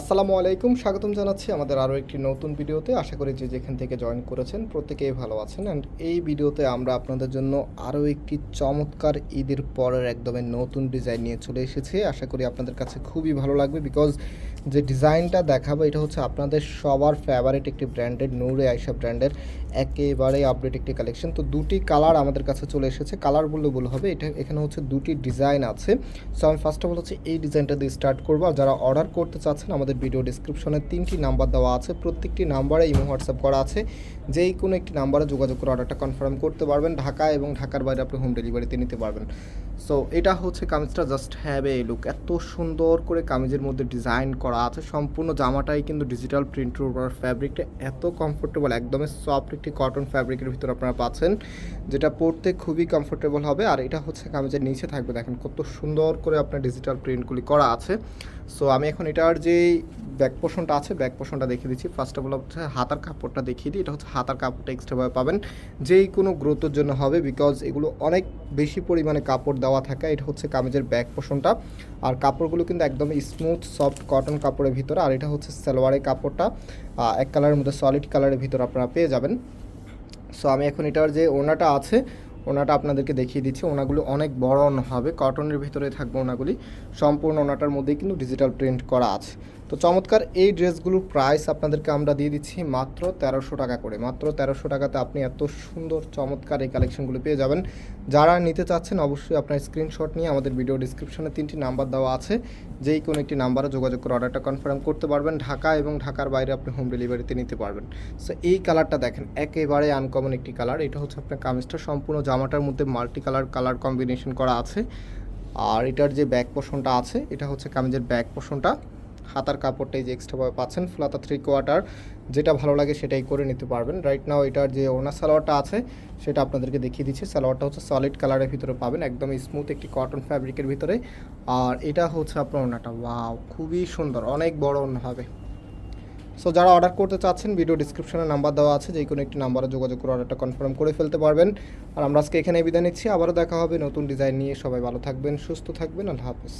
আসসালামু আলাইকুম, স্বাগতম জানাচ্ছি আমাদের আরও একটি নতুন ভিডিওতে। আশা করি যে যেখান থেকে জয়েন করেছেন, প্রত্যেকেই ভালো আছেন। অ্যান্ড এই ভিডিওতে আমরা আপনাদের জন্য আরও একটি চমৎকার ঈদের পরের একদমই নতুন ডিজাইন নিয়ে চলে এসেছি। আশা করি আপনাদের কাছে খুবই ভালো লাগবে বিকজ যে ডিজাইনটা দেখাবো, এটা হচ্ছে আপনাদের সবার ফেভারিট একটি ব্র্যান্ডেড নূরে আয়সা ব্র্যান্ডের একেবারে আপডেট একটি কালেকশন তো দুটি কালার আমাদের কাছে চলে এসেছে। কালার বললে ভুল হবে, এটা এখানে হচ্ছে দুটি ডিজাইন আছে। সো আমি ফার্স্ট অফ অল হচ্ছে এই ডিজাইনটা দিয়ে স্টার্ট করব। আর যারা অর্ডার করতে চাচ্ছেন, আমাদের ভিডিও ডিসক্রিপশনে তিনটি নাম্বার দেওয়া আছে। প্রত্যেকটি নাম্বারে ইমো হোয়াটসঅ্যাপ করা আছে। যেই কোনো একটি নাম্বারে যোগাযোগ করে অর্ডারটা কনফার্ম করতে পারবেন। ঢাকা এবং ঢাকার বাইরে আপনি হোম ডেলিভারিতে নিতে পারবেন। সো এটা হচ্ছে কামিজটা জাস্ট হ্যাভ এ লুক এত সুন্দর করে কামিজের মধ্যে ডিজাইন করা আছে। সম্পূর্ণ জামাটাই কিন্তু ডিজিটাল প্রিন্টের উপর ফ্যাব্রিকটা এত কমফোর্টেবল একদমই সফট একটি কটন ফ্যাব্রিকের ভিতর আপনারা পাচ্ছেন, যেটা পরতে খুবই কমফোর্টেবল হবে। আর এটা হচ্ছে কামিজের নিচে থাকবে, দেখেন কত সুন্দর করে আপনার ডিজিটাল প্রিন্টগুলি করা আছে। সো আমি এখন এটার যে ব্যাক পোর্শনটা আছে ব্যাক পোর্শনটা দেখিয়ে দিচ্ছি। ফার্স্ট অফ অল হচ্ছে হাতার কাপড়টা দেখিয়ে দিই। এটা হচ্ছে হাতার কাপড়টা এক্সট্রাভাবে পাবেন। যেই কোনো গ্রোথের জন্য হবে বিকজ এগুলো অনেক বেশি পরিমাণে কাপড় দেওয়া থাকে, এটা হচ্ছে কামিজের ব্যাক পোর্শনটা আর কাপড়গুলো কিন্তু একদম স্মুথ সফট কটন কাপড়ের ভিতরে, আর এটা হচ্ছে সালোয়ারের কাপড়টা। এক কালারের মধ্যে সলিড কালারের ভিতর আপনারা পেয়ে যাবেন। সো আমি এখন এটার যে ওনাটা আছে ওনাটা আপনাদেরকে দেখিয়ে দিচ্ছি। ওনাগুলো অনেক বড় হবে। কটনের ভিতরে থাকবে ওনাগুলি। সম্পূর্ণ ওনাটার মধ্যেই কিন্তু ডিজিটাল প্রিন্ট করা আছে। তো চমৎকার, এই ড্রেসগুলোর প্রাইস আপনাদেরকে আমরা দিয়ে দিচ্ছি মাত্র তেরোশো টাকা করে। মাত্র তেরোশো টাকাতে আপনি এত সুন্দর, চমৎকার এই কালেকশনগুলো পেয়ে যাবেন। যারা নিতে চাচ্ছেন অবশ্যই আপনার স্ক্রিনশট নিয়ে আমাদের ভিডিও ডিসক্রিপশনে তিনটি নাম্বার দেওয়া আছে। যেই কোনো একটি নাম্বারে যোগাযোগ করে অর্ডারটা কনফার্ম করতে পারবেন। ঢাকা এবং ঢাকার বাইরে আপনি হোম ডেলিভারিতে নিতে পারবেন। সো এই কালারটা দেখেন, একেবারে আনকমন একটি কালার এটা হচ্ছে আপনার কামিজটা সম্পূর্ণ জামাটার মধ্যে মাল্টি কালার কালার কম্বিনেশন করা আছে। আর এটার যে ব্যাক পোর্শনটা আছে, এটা হচ্ছে কামিজের ব্যাক পোর্শনটা হাতার কাপড়টাই যে এক্সট্রাভাবে পাচ্ছেন, ফুলাতা থ্রি কোয়ার্টার যেটা ভালো লাগে সেটাই করে নিতে পারবেন। রাইট নাও এটার যে ওনা সালোয়ারটা আছে, সেটা আপনাদেরকে দেখিয়ে দিচ্ছি। সালোয়ারটা হচ্ছে সলিড কালারের ভিতরে পাবেন, একদম স্মুথ একটি কটন ফ্যাব্রিকের ভিতরে। আর এটা হচ্ছে আপনার ওনাটা ওয়াও খুবই সুন্দর, অনেক বড় ওনা হবে। সো যারা অর্ডার করতে চাচ্ছেন ভিডিও ডিসক্রিপশনে নাম্বার দেওয়া আছে যে কোনো একটি নাম্বারে যোগাযোগ করে অর্ডারটা কনফার্ম করে ফেলতে পারবেন। আর আমরা আজকে এখানে বিদায় নিচ্ছি, আবারও দেখা হবে নতুন ডিজাইন নিয়ে। সবাই ভালো থাকবেন, সুস্থ থাকবেন, আল্লাহ হাফেজ।